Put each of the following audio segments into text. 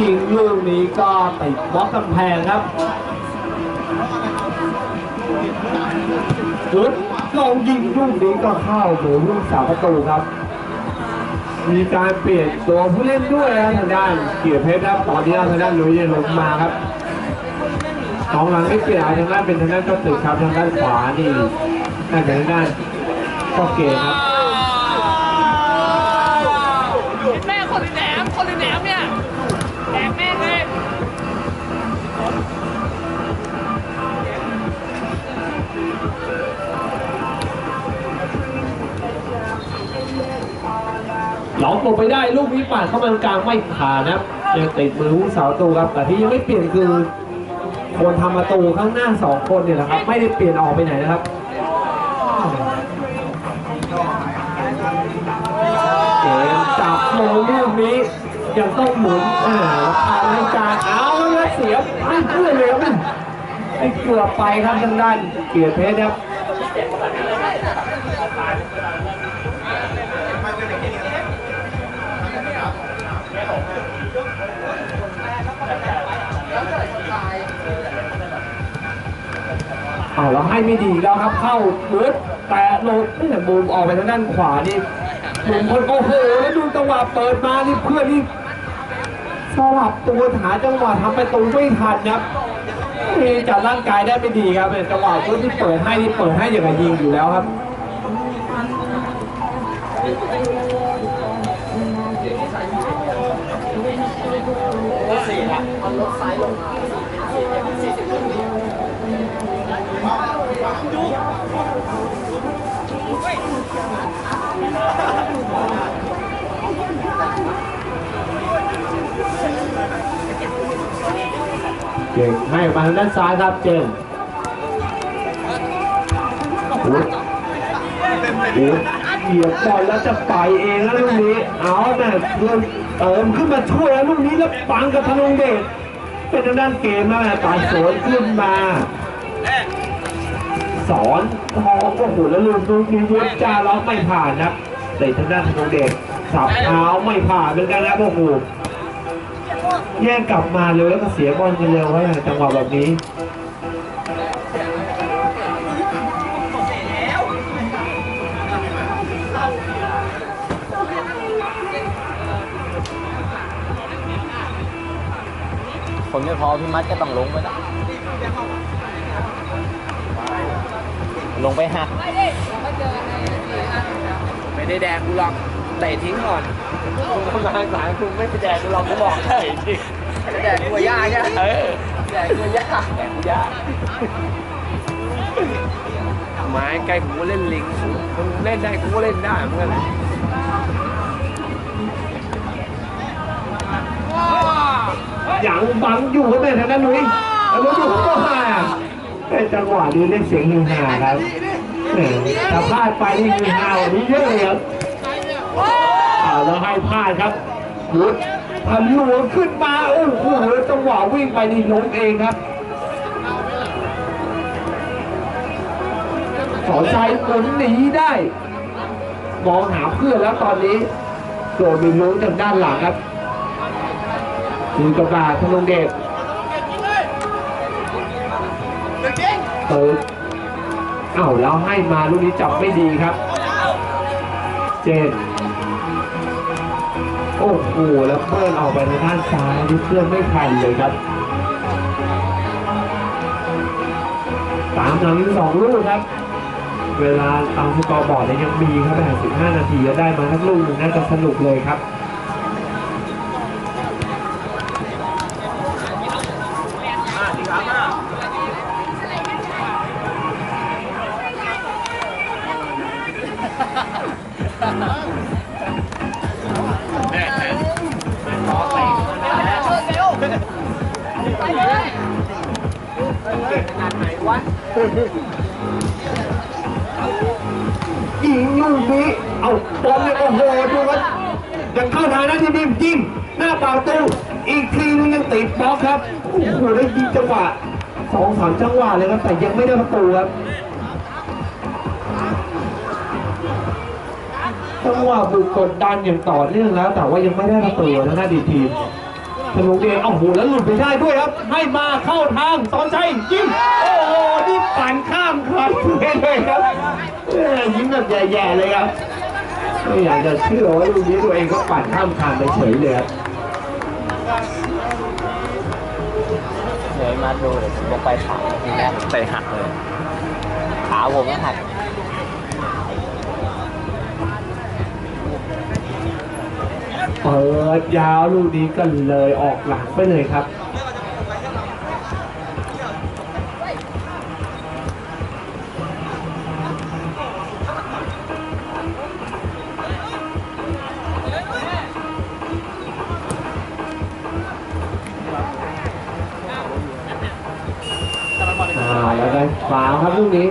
ยิงลูกนี้ก็ติดบล็อกกำแพงครับจุดลองยิงลูกนี้ก็เข้าหมูลูกสาวประตูครับ มีการเปลี่ยนตัวผู้เล่นด้วยนะทางด้านเกียรติเพชรครับตอนนี้ทางด้านลุยลงมาครับสองหลังไม่เปลี่ยนทางด้านเป็นทางด้านก็ตึกครับทางด้านขวานี่น่าจะทางด้านก็เกมครับแม่คนหรือแห หลอกไปได้ลูกนี้ปาดเข้ามากลางไม่ผ่านนะครับยังติดมือผู้สาวตูครับ แต่ที่ยังไม่เปลี่ยนคือคนทำประตูข้างหน้าสองคนเนี่ยแหละครับ ไม่ได้เปลี่ยนออกไปไหนนะครับเกมจับโมลูกนี้ยังต้องหมุนอ่าผ่านรายการเอาแล้วเสียไปเพื่อเลยครับไอ้เกือบไปครับทางด้านเกียรติเพชรครับ เอาแล้วให้ไม่ดีแล้วครับเข้าบูทแต่โลดไม่แต่บูมออกไปทางด้านขวานี่บูมคนโอ้โหแล้วดูจังหวะเปิดมานี่เพื่อนนี่สลับตัวหาจังหวะทำประตูไม่ทันครับนี่จัดร่างกายได้ไม่ดีครับเนี่ยจังหวะตัวที่เปิดให้นี่เปิดให้อย่างไรยิงอยู่แล้วครับ เก่งให้มาทางด้านซ้ายครับเจมอุ๊ยอุ๊ยเหยียบบอลแล้วจะไปเองแล้วลูกนี้ เอาแม่เพื่อนเติมขึ้นมาช่วยแล้วลูกนี้แล้วปังกับธนงเดชเป็นทางด้านเกมนะแม่ตัดสวนขึ้นมา สอนทองโอ้โหแล้วลูกลูกนี้ยุบจ้าล็อกไม่ผ่านนะครับแต่ทางด้านธนงเดชสับเท้าไม่ผ่านเหมือนกันนะโอ้โหแย่งกลับมาเลยแล้วก็เสียบอลกันเร็วไว้จังหวะแบบนี้คนไม่พอพี่มัดก็ต้องลงไปละ ลงไปหักไม่ได้แดงกูหรอกเตะทิ้งก่อนคุณมาทางสายคุณไม่ไปแดงกูหรอกกูบอกให้จริงแดงกูย่าใช่ไหมเออแดงกูย่าแดงกูย่าไม้ใกล้กูก็เล่นลิงมึงเล่นได้กูก็เล่นได้เหมือนกันแหละอย่างบังอยู่ก็แต่ทางด้านนุ้ยแล้วนุ้ยอยู่ก็มา แต่จังหวะนี้เล่นเสียงฮือฮาครับแหมถ้าพลาดไปนี่ฮือฮาว่านี้เยอะเลยครับเอาแล้วให้พลาดครับหุดทะลวงขึ้นมาโอ้โหจังหวะวิ่งไปนี่ล้มเองครับสอนชัยหมุนหนีได้ มองหาเพื่อนแล้วตอนนี้โดนมีลุ้นจากด้านหลังครับคือกระบาธนงเดช เปิดเอ้าแล้วให้มาลูกนี้จับไม่ดีครับ เจนโอ้โหแล้วเปิ้ลออกไปทางด้านซ้ายนี่เพื่อนไม่ทันเลยครับตามหลังอีกสองลูกครับ เวลาตามสกอร์บอร์ดเนี่ยยังมีครับแต่15นาทีจะได้มาทั้งลูกหนึ่งน่าจะสนุกเลยครับ ยิงลูกนี้ เอาบอลเลยโอ้โหดูครับยังเข้าทางนะที่นิ่มจิ้มหน้าปล่าตู้อีกทีนึงยังติดบล็อกครับโอ้โหได้ยิงจังหวะสองสามจังหวะเลยครับแต่ยังไม่ได้ประตูครับจังหวะบุกกดดันอย่างต่อเนื่องแล้ว แต่ว่ายังไม่ได้ประตูนะหน้าดีทีมนุกเองโอ้โหแล้วหลุดไปได้ด้วยครับ ให้มาเข้าทางสอนชัยยิง โอ้โหนี่ปั่นข้ามคานเลยครับเอ้ยยิ้มแบบแย่ๆเลยครับไม่อยากจะเชื่อว่าลูกนี้ตัวเองก็ปั่นข้ามคานไปเฉยเลยครับเดี๋ยวมาดูเดี๋ยวผมลงไปขาทีแรกผมเตะหักเลย ขาผมก็หักเปิดยาวลูกนี้ก็เลยออกหลังไปเลยครับ ฝาวครับลูกนี้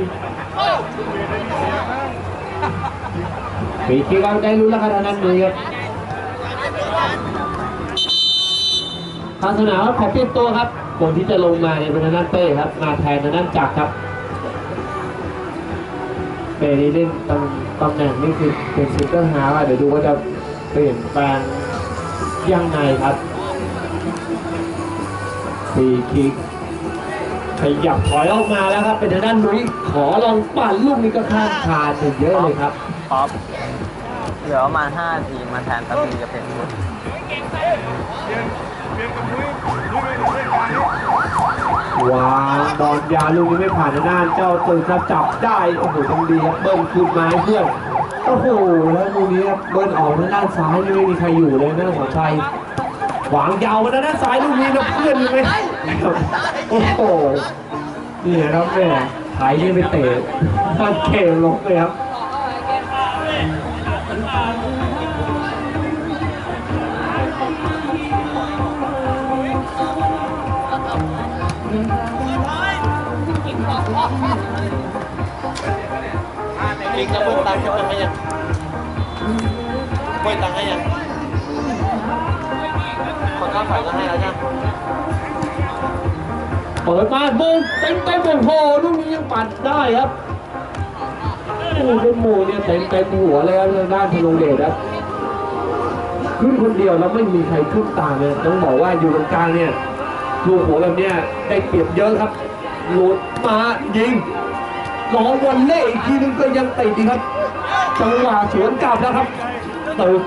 ปีกที่กำใจรู้แล้วครับนันเลยครับทางสนามขอเปลี่ยนตัวครับคนที่จะลงมาเนี่ยเป็นทางด้านเป้ครับ มาแทนทางด้านจักรครับเป้นี่เล่นตำตำแหน่งนี่คือเป็นซินเตอร์ฮาร์ฟเดี๋ยวดูว่าจะเปลี่ยนแปลงยังไงครับปีคิก ขยับถอยออกมาแล้วครับ เป็นทางด้านนุ้ยขอลองปั่นลูกนี้ก็ข้ามคานไปเยอะเลยครับป๊อปเหลือประมาณ5นาทีมาแทนแป๊บนึงจะเป็นชุดวางบอลยาวลูกนี้ไม่ผ่านทางด้านเจ้าตึงครับจับได้โอ้โหทำดีครับเบิ้ลคืนมาให้เพื่อนโอ้โหแล้วลูกนี้ครับเบิ้ลออกทางด้านซ้ายนี่ไม่มีใครอยู่เลยนะของชัยวางยาวมาทางด้านซ้ายลูกนี้นะเพื่อนยั งไงโอ้โหนี่ครับแม่ไถนี่ไปเตะท่านเกลลงเลยครับลิงจะเบิ้ลตังค์จะเบิ้ลให้ยังเบิ้ลตังค์ให้ยังคนข้ามฝ่ายก็ให้แล้วจ้ะ เปิดมาโมงเต็มเต็มโอ้โหลูกนี้ยังปัดได้ครับโอ้โหเป็นโมเนี่ยเต็มเต็มหัวเลยครับด้านธนงเดชครับขึ้นคนเดียวแล้วไม่มีใครขึ้นตามเลยต้องบอกว่าอยู่ตรงกลางเนี่ยลูกหัวแบบเนี้ยได้เปรียบเยอะครับหลุดมายิงน้องวันเล่อีกทีนึงก็ยังติดดีครับจังหวะสวนกลับแล้วครับตึก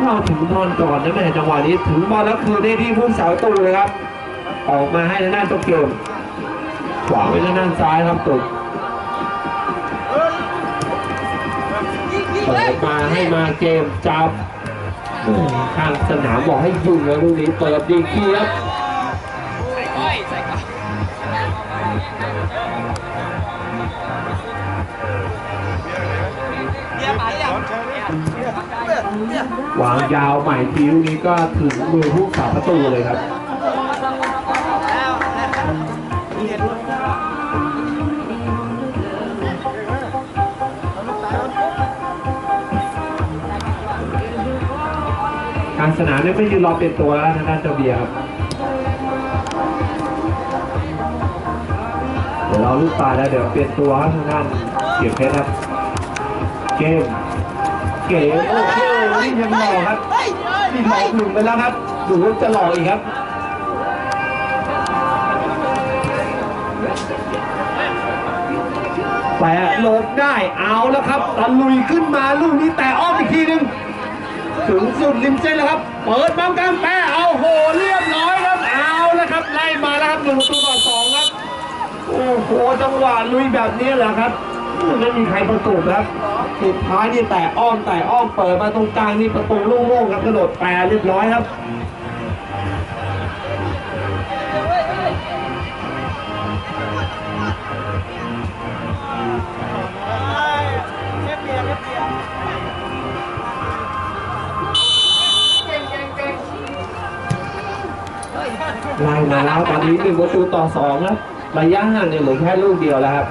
เข้าถึงนอนก่อนนะแม่จังหวะนี้ถึงบอลแล้วคือได้ที่ผู้สาวตูเลยครับ ออกมาให้ทางด้านโตเกียวขวางไว้ทางด้านซ้ายครับตุกเปิดมาให้มาเกมจับข้างสนามบอกให้ยิงแล้วลูกนี้เปิดดีเกียบวางยาวใหม่ทีลูกนี้ก็ถึงมือผู้สาประตูเลยครับ กลารสนามเนี่ยไม่ยืนรอเปลี่ยนตัวแล้วทางด้านเจ้าเบียร์ครับเดี๋ยวเราลูกตาแล้วเดี๋ยวเปลี่ยนตัวครับทางด้านเกียรเพชรครับ เกม เกมโอ้โหนี่ยังหล่อครับนี่หลอกหนึ่งไปแล้วครับดูว่าจะหล่ออีกครับ หลบได้เอาแล้วครับตะลุยขึ้นมาลูกนี้แต่อ้อมอีกทีหนึ่งถึงสุดริมเส้นแล้วครับ เปิดบังกันแปะเอาโหเรียบร้อยครับเอาแล้วครับไล่มาแล้วครับหนึ่งประตูต่อสองครับโอ้โหจังหวะลุยแบบนี้แหละครับไม่มีใครประตูครับสุดท้ายนี่แต่อ้อมแต่อ้อมเปิดมาตรงกลางนี่ประตูโล่งๆครับกระโดดแปรเรียบร้อยครับ ไล่มาแล้วตอนนี้หนึ่งประตูต่อสองครับระยะห่างเนี่ยเหลือแค่ลูกเดียวแล้วครับ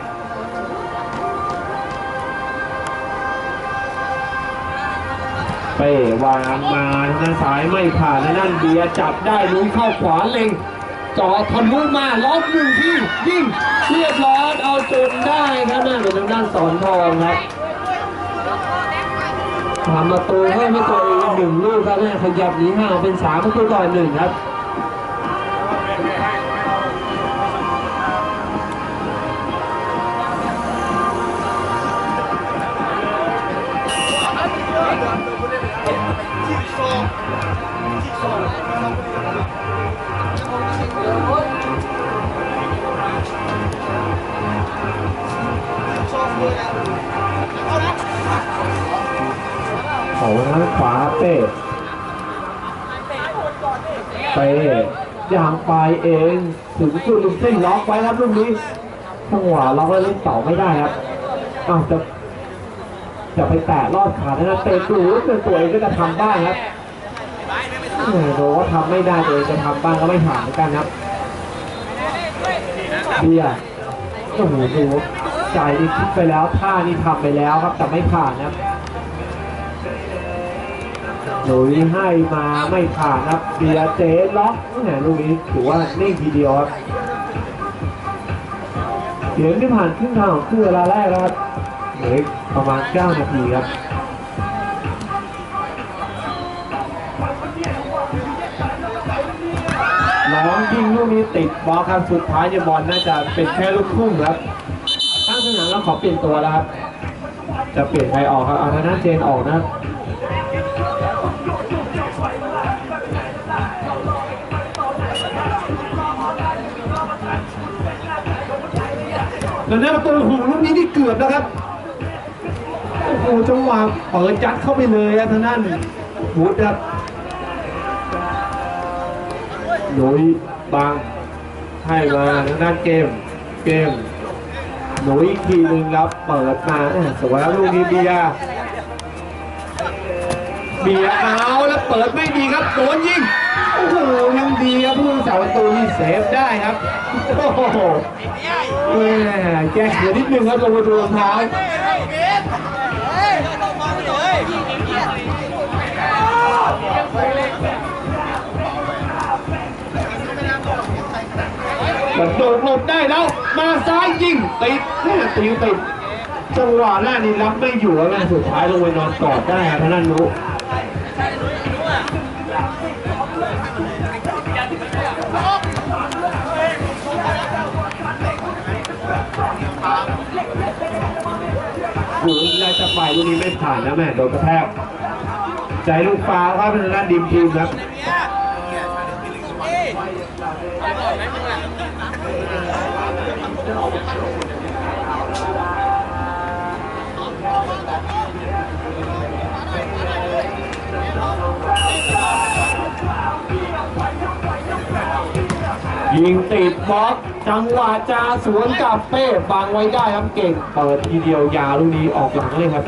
เป้วางมาทางด้าซ้ายไม่ผ่านทางด้านเบียจับได้ลุยเข้าขวาเล็งจอทะลุมาล็อกหนึ่งที่ยิ่งเรียบร้อยเอาจนได้ครับนั่นเป็นทางด้านสอนทองครับทำประตูให้ให้ตัวเองหนึ่งลูกครับแม่ขยับหนีห่างเป็นสามประตูต่อหนึ่งครับ ของทางขวาเป้เป้อย่างไปเองถึงจุดลุมเส้นล็อกไว้ครับลูกนี้จังหวะล็อกแล้วเล่นต่อไม่ได้ครับอ้าวจะจะไปแตะลอดขาแล้วนะเตะดูเป็นตัวเองก็จะทำบ้างครับ โดว่าทำไม่ได้ตัวเองจะทำบ้างก็ไม่ผ่านเหมือนกันครับเบียร์โอ้โหดูใจนี่คิดไปแล้วท่านี่ทำไปแล้วครับแต่ไม่ผ่านนะครับหลุยให้มาไม่ผ่านครับเบียร์เจล็อกเนี่ยลูกนี้ถือว่านิ่งทีเดียวครับเสียงที่ผ่านครึ่งทางของครึ่งเวลาแรกแล้วครับเหลืออีกประมาณ 9 นาทีครับ องยิงลูกนี้ติดบอลครับสุดท้ายเนี่ยบอลน่าจะเป็นแค่ลูกทุ่งครับตั้งสนามแล้วขอเปลี่ยนตัวแล้วครับ จะเปลี่ยนใครออกครับเอาทางด้านเจนออกนะครับแล้วหน้าประตูโอ้โหลูกนี้นี่เกือบนะครับโอ้โหจังหวะเปิดจัดเข้าไปเลยครับทางด้านวูดครับ โดยบางให้มาทางด้านเกมเกมหนุยอีกทีหนึ่งครับเปิดมาสวยครับลูกนี้เบียร์เบียร์เอาแล้วเปิดไม่ดีครับโดนยิงโอ้โหยังดีครับผู้รักษาประตูนี่เซฟได้ครับโอ้โหแม่แก้เขือนิดนึงครับลงมาดูรองเท้าก ระโดดหลบได้แล้ว มาซ้ายยิงติดแม่ตีติดจังหวะแรกนี่รับไม่อยู่แล้วแม่สุดท้ายลงไปนอนกอดได้ครับท่านั้นรู้หนูได้จะไปลูกนี้ไม่ผ่านนะแม่โดนกระแทกใจลูกฟ้าวครับเป็นด้านดิมทีมครับ ยิงติดบล็อกจังหวะจาสวนกับเป้บังไว้ได้ครับเก่ง เปิดทีเดียวยาลูกนี้ออกหลังเลยครับ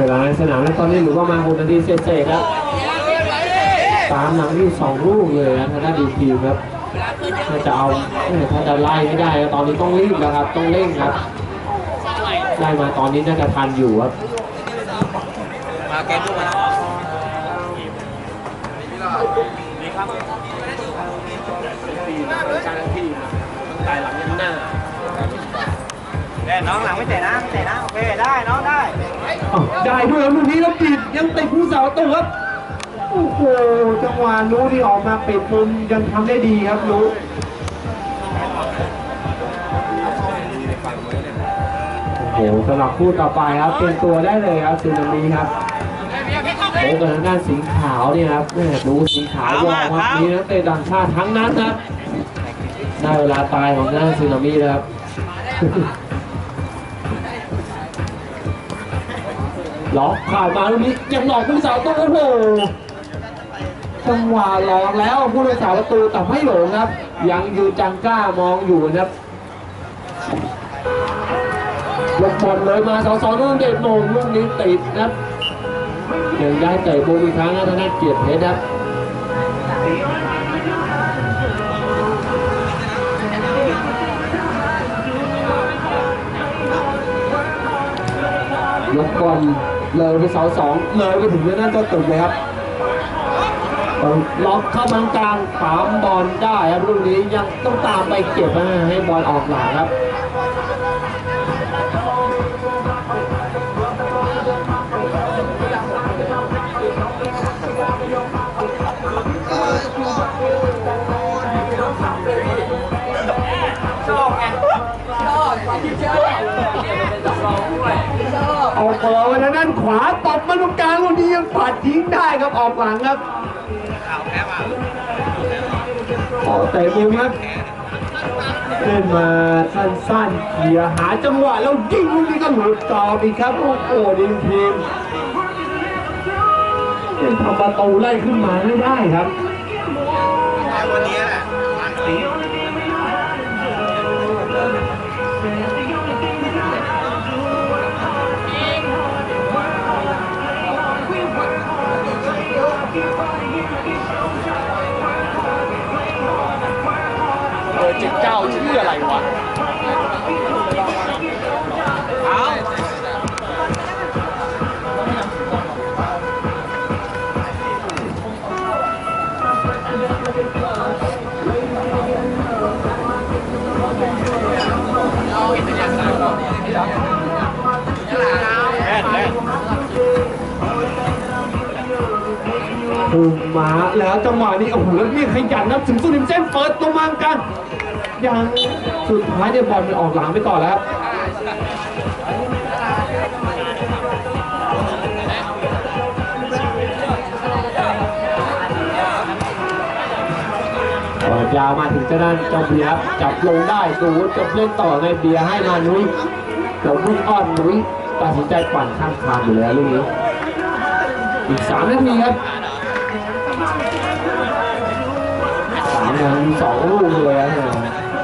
วลาในสนามในตอนนี้หรือว่ามาหกนาทีเศษๆครับตามหลังที่สองลูกเลยนะทางด้านดีทีครับถ้าจะเอาถ้าจะไล่ไม่ได้ตอนนี้ต้องรีบแล้วครับ ต้องเร่งครับไล่มาตอนนี้น่าจะทันอยู่ครับมาเกมลูกมาเอ้น้องหลังไม่เตะนะไม่เตะนะโอเคได้น้องได้ อ้าวได้ด้วยครับลูกนี้แล้วปิดยังติดผู้สาวตัวครับ โอ้โห จังหวะนู้ที่ออกมาปิดมุมยังทำได้ดีครับนู้โอ้โหสำหรับคู่ต่อไปครับ เตรียมตัวได้เลยครับซึนามิครับโอ้กับทางด้านสีขาวเนี่ยครับแม่ดูสีขาววอร์มครับนี่นักเตะต่างชาติทั้งนั้นครับได้เวลาตายของทางด้านซึนามิแล้วครับ ล็อกผ่านมาลูกนี้ยังหลอกผู้สาวตัวโอ้โหจังหวะหลอกแล้วผู้รักษาประตูแต่ไม่หลงครับ ยังอยู่จังกล้ามองอยู่นะครับลงบอลเลยมาสองสองลูกเด็ดโมงลูกนี้ติดนะครับยังได้เตะบอลอีกครั้งนะทางด้านเกียรติเพชรครับยกบอล เลยไปเสาสองเลยไปถึงทางด้านเจ้าตึกเลยครับต้องล็อกเข้ามากลางปั๊มบอลได้ครับลูกนี้ยังต้องตามไปเก็บให้บอลออกหลังครับชอบไงชอบชอบเป็นสำรองด้วย ออาเปิดมาทางด้านขวาตบมาตรงกลางลูกนี้ยังปัดทิ้งได้ครับออกหลังครับออกเตะมุมครับเล่นมาสั้นๆเขี่ยหาจังหวะแล้วยิงลูกนี้ก็หลุดต่ออีกครับโอ้โหดีมทีมยังทำประตูไล่ขึ้นมาไม่ได้ครับวันนี้แหละ ถูกมา แล้วจังหวะนี้โอ้โหแล้วนี่ขยันนะถึงสุดริมเส้นเปิดตรงมางกันยังสุดท้ายเนี่ยบอลมันออกหลังไปก่อนแล้วยาวมาถึงเจ้าด้านเจ้าเบียร์ครับจับลงได้ดูจะเล่นต่อในเบียร์ให้มานุ้ยเดี๋ยวพุ่งอ้อนนุ้ยตัดสินใจปั่นข้ามคานอยู่แล้วลูกนี้อีกสามนาทีครับ สามนาทีสองลูกเลยนะเนี่ย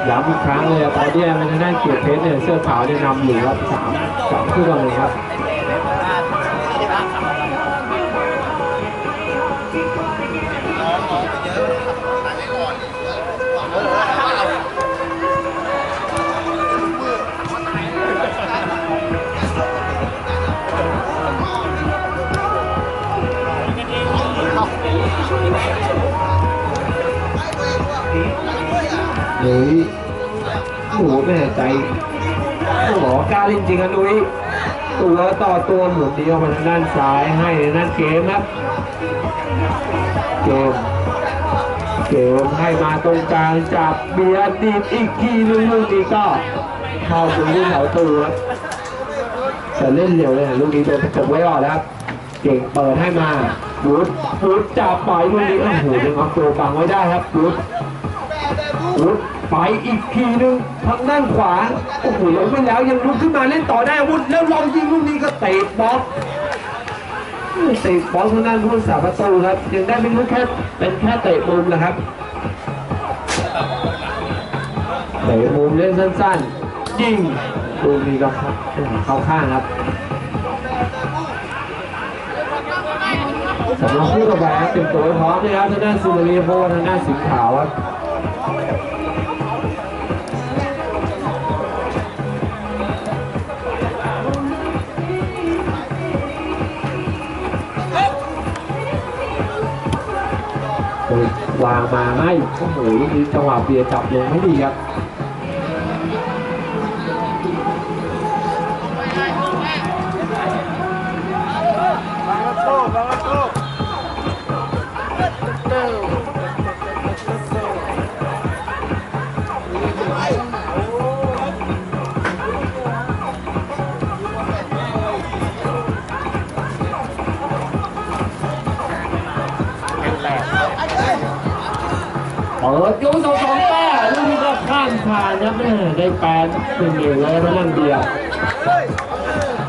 ย้ำอีกครั้งเลยตอนนี้มันทางด้านเกียรติเพชรเนี่ยเสื้อขาวเนี่ยนำอยู่ครับสามสามคู่กันเลยครับ นุ้ยโอ้โหแม่ใจต้องบอกกล้าเล่นจริงอะนุ้ยตัวต่อตัวหมุนเดียวมาทางด้านซ้ายให้ในด้านเกมครับ เกมเกมให้มาตรงกลางจับเบียร์ดีดอีกทีนึงลูกนี้ก็เข้าตรงที่แถวตัวครับแต่เล่นเร็วเลยลูกนี้โดนกระจกไว้ออกแล้วครับ เก่งเปิดให้มาบูดบูดจับปล่อยลูกนี้โอ้โหยังเอาตัวบังไว้ได้ครับบูด ไปอีกทีนึงทางด้านขวา โอ้โหลงไปแล้วยังลุกขึ้นมาเล่นต่อได้อาวุธแล้วลองยิงลูกนี้ก็เตะบล็อกเตะบล็อกทางด้านผู้รักษาประตูครับ ยังได้ไม่รู้แค่เป็นแค่เตะมุมนะครับเตะมุมเล่นสั้นๆยิงลูกนี้ก็เข้าเข้าข้างครับสำหรับผู้ต่อไปครับเตรียมตัวพร้อมนะครับทางด้านซูมารีโพทางด้านสีขาวครับ วางมาไม่โอ้โหลูกนี้จังหวะเบียร์จับลงไม่ดีครับ เปิดยูสองสองแต้มลูกนี้ก็ข้ามผ่านครับแม่ได้แปดหนึ่งเดียวเลยมานั่งเดียว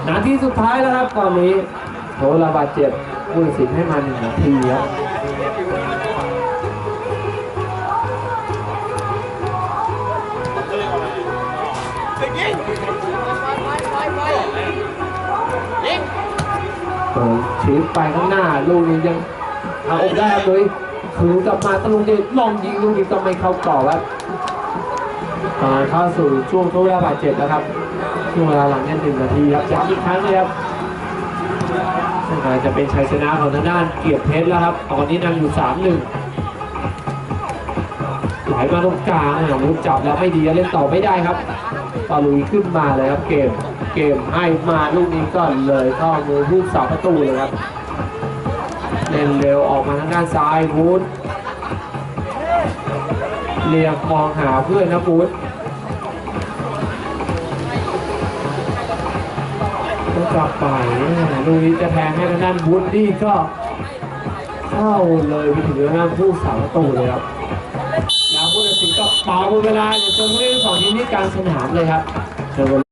นาทีสุดท้ายแล้วครับตอนนี้โทระบาดเจ็บผู้ตัดสินให้มาหนึ่งนาทีครับเปิดชีฟไปข้างหน้าลูกนี้ยังเอาอกได้ครับเลย คืนกลับมาตะลุงเดชลองยิงลูกนี้ก็ไม่เข้ากรอบครับตอนเข้าสู่ช่วงทดเวลาบาดเจ็บแล้วครับช่วงเวลาหลังเนี่ยหนึ่งนาทีครับย้ำอีกครั้งเลยครับน่าจะเป็นชัยชนะของทางด้านเกียรติเพชรแล้วครับ ตอนนี้นำอยู่สามหนึ่งไหลมาตรงกลางอะวุ้จับแล้วไม่ดีเล่นต่อไม่ได้ครับตอลุยขึ้นมาเลยครับเกม เกมให้มาลูกนี้ก่อนเลยเข้ามือผู้สาประตูเลยครับ ล่นเร็วออกมาทางด้านซ้ายวูดเรียกมองหาเพื่อนนะวูดก็กลับไปลูกนี้จะแทงให้ทางด้านวูดดี้ก็เข้าเลยไปถึงทางด้านผู้สาประตูเลยครับแล้วผู้ตัดสินก็เป่าหมดเวลาเดี๋ยวเจอผู้เล่นสองทีมนี้กลางสนามเลยครับ